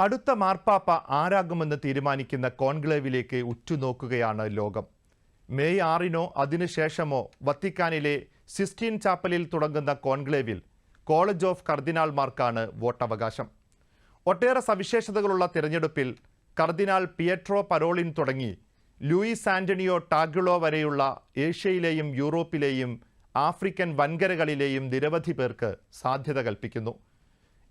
അടുത്ത മാർപ്പാപ്പ ആരാകുമെന്ന് തീരുമാനിക്കുന്ന കോൺക്ലേവിലേക്ക് ഉറ്റുനോക്കുകയാണ് ലോകം. മെയ് ആറിനോ അതിനുശേഷമോ വത്തിക്കാനിലെ സിസ്റ്റീൻ ചാപ്പലിൽ തുടങ്ങുന്ന കോൺക്ലേവിൽ കോളേജ് ഓഫ് കർദിനാൾമാർക്കാണ് വോട്ടവകാശം. ഒട്ടേറെ സവിശേഷതകളുള്ള തിരഞ്ഞെടുപ്പിൽ കർദിനാൾ പിയട്രോ പരോളിൻ തുടങ്ങി ലൂയിസ് ആന്റണിയോ ടാഗുളോ വരെയുള്ള ഏഷ്യയിലെയും യൂറോപ്പിലെയും ആഫ്രിക്കൻ വൻകരകളിലെയും നിരവധി പേർക്ക് സാധ്യത കൽപ്പിക്കുന്നു.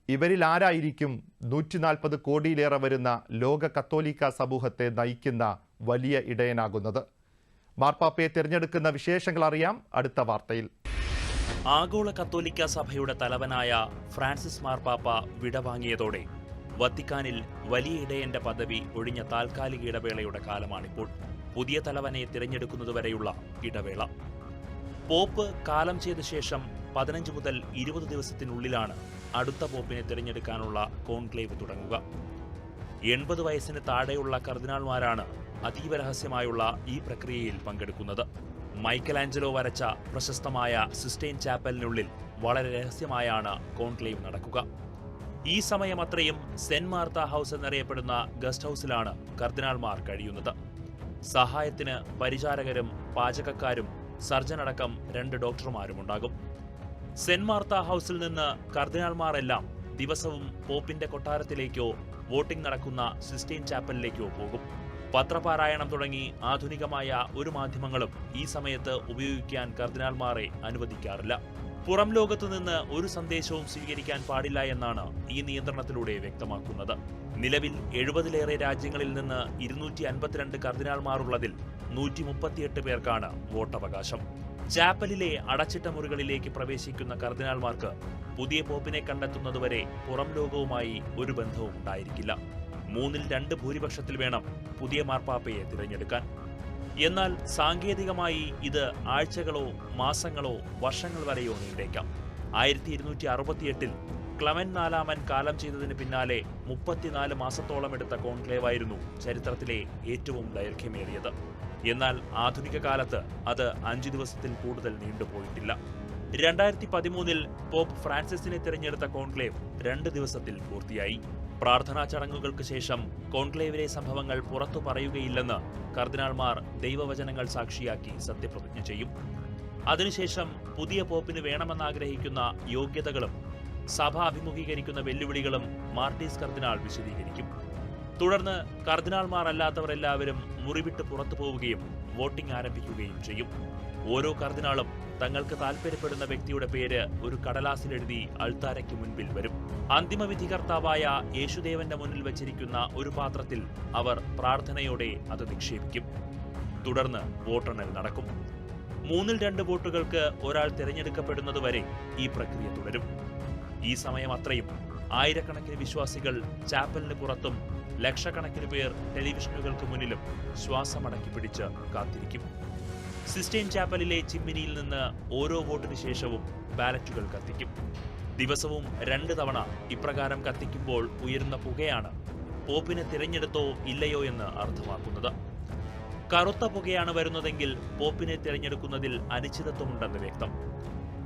ഇവരിൽ ആരായിരിക്കും നൂറ്റി നാൽപ്പത് കോടിയിലേറെ വരുന്ന ലോക കത്തോലിക്ക സമൂഹത്തെ നയിക്കുന്ന വലിയ ഇടയനാകുന്നത്? മാർപ്പാപ്പയെ തിരഞ്ഞെടുക്കുന്ന വിശേഷങ്ങൾ അറിയാം. അടുത്ത വാർത്തയിൽ. ആഗോള കത്തോലിക്ക സഭയുടെ തലവനായ ഫ്രാൻസിസ് മാർപ്പാപ്പ വിടവാങ്ങിയതോടെ വത്തിക്കാനിൽ വലിയ ഇടയന്റെ പദവി ഒഴിഞ്ഞ താൽക്കാലിക ഇടവേളയുടെ കാലമാണിപ്പോൾ. പുതിയ തലവനെ തിരഞ്ഞെടുക്കുന്നതുവരെയുള്ള ഇടവേള. പോപ്പ് കാലം ചെയ്ത ശേഷം പതിനഞ്ച് മുതൽ ഇരുപത് ദിവസത്തിനുള്ളിലാണ് അടുത്ത പോപ്പിനെ തിരഞ്ഞെടുക്കാനുള്ള കോൺക്ലേവ് തുടങ്ങുക. എൺപത് വയസ്സിന് താഴെയുള്ള കർദിനാൾമാരാണ് അതീവ രഹസ്യമായുള്ള ഈ പ്രക്രിയയിൽ പങ്കെടുക്കുന്നത്. മൈക്കലാഞ്ചലോ വരച്ച പ്രശസ്തമായ സിസ്റ്റൈൻ ചാപ്പലിനുള്ളിൽ വളരെ രഹസ്യമായാണ് കോൺക്ലേവ് നടക്കുക. ഈ സമയം അത്രയും സെന്റ് മാർത്ത ഹൗസ് എന്നറിയപ്പെടുന്ന ഗസ്റ്റ് ഹൗസിലാണ് കർദിനാൾമാർ കഴിയുന്നത്. സഹായത്തിന് പരിചാരകരും പാചകക്കാരും സർജനടക്കം രണ്ട് ഡോക്ടർമാരുമുണ്ടാകും. സെന്റ് മാർത്ത ഹൗസിൽ നിന്ന് കർദിനാൾമാരെല്ലാം ദിവസവും പോപ്പിന്റെ കൊട്ടാരത്തിലേക്കോ വോട്ടിംഗ് നടക്കുന്ന സിസ്റ്റൈൻ ചാപ്പലിലേക്കോ പോകും. പത്രപാരായണം തുടങ്ങി ആധുനികമായ ഒരു മാധ്യമങ്ങളും ഈ സമയത്ത് ഉപയോഗിക്കാൻ കർദിനാൾമാരെ അനുവദിക്കാറില്ല. പുറം ലോകത്തു നിന്ന് ഒരു സന്ദേശവും സ്വീകരിക്കാൻ പാടില്ല എന്നാണ് ഈ നിയന്ത്രണത്തിലൂടെ വ്യക്തമാക്കുന്നത്. നിലവിൽ എഴുപതിലേറെ രാജ്യങ്ങളിൽ നിന്ന് ഇരുന്നൂറ്റി അൻപത്തിരണ്ട് കർദിനാൾമാരുള്ളതിൽ നൂറ്റി മുപ്പത്തിയെട്ട് പേർക്കാണ് വോട്ടവകാശം. ചാപ്പലിലെ അടച്ചിട്ട മുറികളിലേക്ക് പ്രവേശിക്കുന്ന കർദിനാൾമാർക്ക് പുതിയ പോപ്പിനെ കണ്ടെത്തുന്നതുവരെ പുറം ലോകവുമായി ഒരു ബന്ധവും ഉണ്ടായിരിക്കില്ല. മൂന്നിൽ രണ്ട് ഭൂരിപക്ഷത്തിൽ വേണം പുതിയ മാർപ്പാപ്പയെ തിരഞ്ഞെടുക്കാൻ. എന്നാൽ സാങ്കേതികമായി ഇത് ആഴ്ചകളോ മാസങ്ങളോ വർഷങ്ങൾ വരെയോ നീണ്ടേക്കാം. ആയിരത്തി ഇരുന്നൂറ്റി അറുപത്തിയെട്ടിൽ ക്ലമൻ നാലാമൻ കാലം ചെയ്തതിന് പിന്നാലെ മുപ്പത്തിനാല് മാസത്തോളം എടുത്ത കോൺക്ലേവായിരുന്നു ചരിത്രത്തിലെ ഏറ്റവും ദൈർഘ്യമേറിയത്. എന്നാൽ ആധുനിക കാലത്ത് അത് അഞ്ചു ദിവസത്തിൽ കൂടുതൽ നീണ്ടുപോയിട്ടില്ല. രണ്ടായിരത്തി പതിമൂന്നിൽ പോപ്പ് ഫ്രാൻസിസിനെ തിരഞ്ഞെടുത്ത കോൺക്ലേവ് രണ്ട് ദിവസത്തിൽ പൂർത്തിയായി. പ്രാർത്ഥനാ ചടങ്ങുകൾക്ക് ശേഷം കോൺക്ലേവിലെ സംഭവങ്ങൾ പുറത്തു പറയുകയില്ലെന്ന് കർദിനാൾമാർ ദൈവവചനങ്ങൾ സാക്ഷിയാക്കി സത്യപ്രതിജ്ഞ ചെയ്യും. അതിനുശേഷം പുതിയ പോപ്പിന് വേണമെന്നാഗ്രഹിക്കുന്ന യോഗ്യതകളും സഭ അഭിമുഖീകരിക്കുന്ന വെല്ലുവിളികളും മാർട്ടീസ് കർദിനാൾ വിശദീകരിക്കും. തുടർന്ന് കർദിനാൾമാർ അല്ലാത്തവർ എല്ലാവരും മുറിവിട്ട് പുറത്തു പോവുകയും വോട്ടിംഗ് ആരംഭിക്കുകയും ചെയ്യും. ഓരോ കർദിനാളും തങ്ങൾക്ക് താൽപര്യപ്പെടുന്ന വ്യക്തിയുടെ പേര് ഒരു കടലാസിലെഴുതി അൾത്താരയ്ക്ക് മുൻപിൽ വരും. അന്തിമ വിധികർത്താവായ യേശുദേവന്റെ മുന്നിൽ വച്ചിരിക്കുന്ന ഒരു പാത്രത്തിൽ അവർ പ്രാർത്ഥനയോടെ അത് നിക്ഷേപിക്കും. തുടർന്ന് വോട്ടെണ്ണൽ നടക്കും. മൂന്നിൽ രണ്ട് വോട്ടുകൾക്ക് ഒരാൾ തിരഞ്ഞെടുക്കപ്പെടുന്നതുവരെ ഈ പ്രക്രിയ തുടരും. ഈ സമയം അത്രയും. ആയിരക്കണക്കിന് വിശ്വാസികൾ ചാപ്പലിന് പുറത്തും ലക്ഷക്കണക്കിന് പേർ ടെലിവിഷനുകൾക്ക് മുന്നിലും ശ്വാസമടക്കി പിടിച്ച് കാത്തിരിക്കും. സിസ്റ്റൈൻ ചാപ്പലിലെ ചിമ്മിനിയിൽ നിന്ന് ഓരോ വോട്ടിന് ശേഷവും ബാലറ്റുകൾ കത്തിക്കും. ദിവസവും രണ്ട് തവണ ഇപ്രകാരം കത്തിക്കുമ്പോൾ ഉയരുന്ന പുകയാണ് പോപ്പിനെ തിരഞ്ഞെടുത്തോ ഇല്ലയോ എന്ന് അർത്ഥമാക്കുന്നത്. കറുത്ത പുകയാണ് വരുന്നതെങ്കിൽ പോപ്പിനെ തിരഞ്ഞെടുക്കുന്നതിൽ അനിശ്ചിതത്വമുണ്ടെന്ന് വ്യക്തം.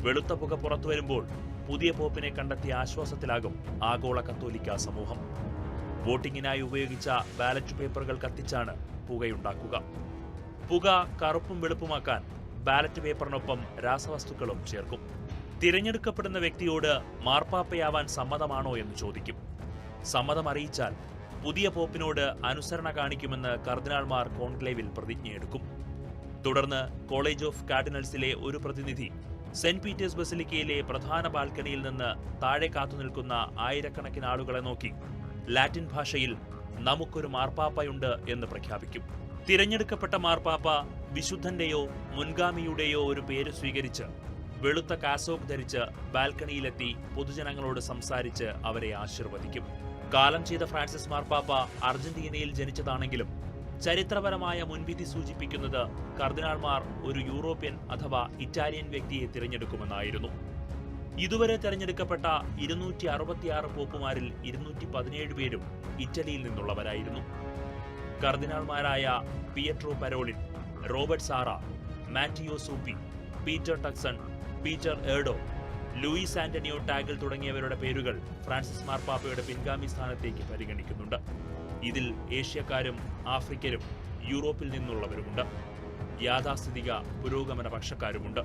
വെളുത്ത പുക പുറത്തു വരുമ്പോൾ പുതിയ പോപ്പിനെ കണ്ടെത്തിയ ആശ്വാസത്തിലാകും ആഗോള കത്തോലിക്ക സമൂഹം. വോട്ടിങ്ങിനായി ഉപയോഗിച്ച ബാലറ്റ് പേപ്പറുകൾ കത്തിച്ചാണ് പുകയുണ്ടാക്കുക. പുക കറുപ്പും വെളുപ്പുമാക്കാൻ ബാലറ്റ് പേപ്പറിനൊപ്പം രാസവസ്തുക്കളും ചേർക്കും. തിരഞ്ഞെടുക്കപ്പെടുന്ന വ്യക്തിയോട് മാർപ്പാപ്പയാവാൻ സമ്മതമാണോ എന്ന് ചോദിക്കും. സമ്മതം അറിയിച്ചാൽ പുതിയ പോപ്പിനോട് അനുസരണ കാണിക്കുമെന്ന് കർദിനാൾമാർ കോൺക്ലേവിൽ പ്രതിജ്ഞയെടുക്കും. തുടർന്ന് കോളേജ് ഓഫ് കാർഡിനൽസിലെ ഒരു പ്രതിനിധി സെന്റ് പീറ്റേഴ്സ് ബസിലിക്കയിലെ പ്രധാന ബാൽക്കണിയിൽ നിന്ന് താഴെ കാത്തുനിൽക്കുന്ന ആയിരക്കണക്കിന് ആളുകളെ നോക്കി ലാറ്റിൻ ഭാഷയിൽ നമുക്കൊരു മാർപ്പാപ്പയുണ്ട് എന്ന് പ്രഖ്യാപിക്കും. തിരഞ്ഞെടുക്കപ്പെട്ട മാർപ്പാപ്പ വിശുദ്ധന്റെയോ മുൻഗാമിയുടെയോ ഒരു പേര് സ്വീകരിച്ച് വെളുത്ത കാസോക്ക് ധരിച്ച് ബാൽക്കണിയിലെത്തി പൊതുജനങ്ങളോട് സംസാരിച്ച് അവരെ ആശീർവദിക്കും. കാലം ചെയ്ത ഫ്രാൻസിസ് മാർപ്പാപ്പ അർജന്റീനയിൽ ജനിച്ചതാണെങ്കിലും ചരിത്രപരമായ മുൻവിധി സൂചിപ്പിക്കുന്നത് കർദിനാൾമാർ ഒരു യൂറോപ്യൻ അഥവാ ഇറ്റാലിയൻ വ്യക്തിയെ തിരഞ്ഞെടുക്കുമെന്നായിരുന്നു. ഇതുവരെ തെരഞ്ഞെടുക്കപ്പെട്ട ഇരുന്നൂറ്റി അറുപത്തിയാറ് പോപ്പുമാരിൽ ഇരുന്നൂറ്റി പതിനേഴ് പേരും ഇറ്റലിയിൽ നിന്നുള്ളവരായിരുന്നു. കർദിനാൾമാരായ Pietro Parolin Robert Sarah Matteo Zuppi Peter Turkson Peter Erdo Luis Antonio Tagle തുടങ്ങിയവരുടെ പേരുകൾ ഫ്രാൻസിസ് മാർപ്പാപ്പയുടെ പിൻഗാമി സ്ഥാനത്തേക്ക് പരിഗണിക്കുന്നുണ്ട്. ഇതിൽ ഏഷ്യക്കാരും ആഫ്രിക്കരും യൂറോപ്പിൽ നിന്നുള്ളവരുമുണ്ട്. യാഥാസ്ഥിതിക പുരോഗമന പക്ഷക്കാരുമുണ്ട്.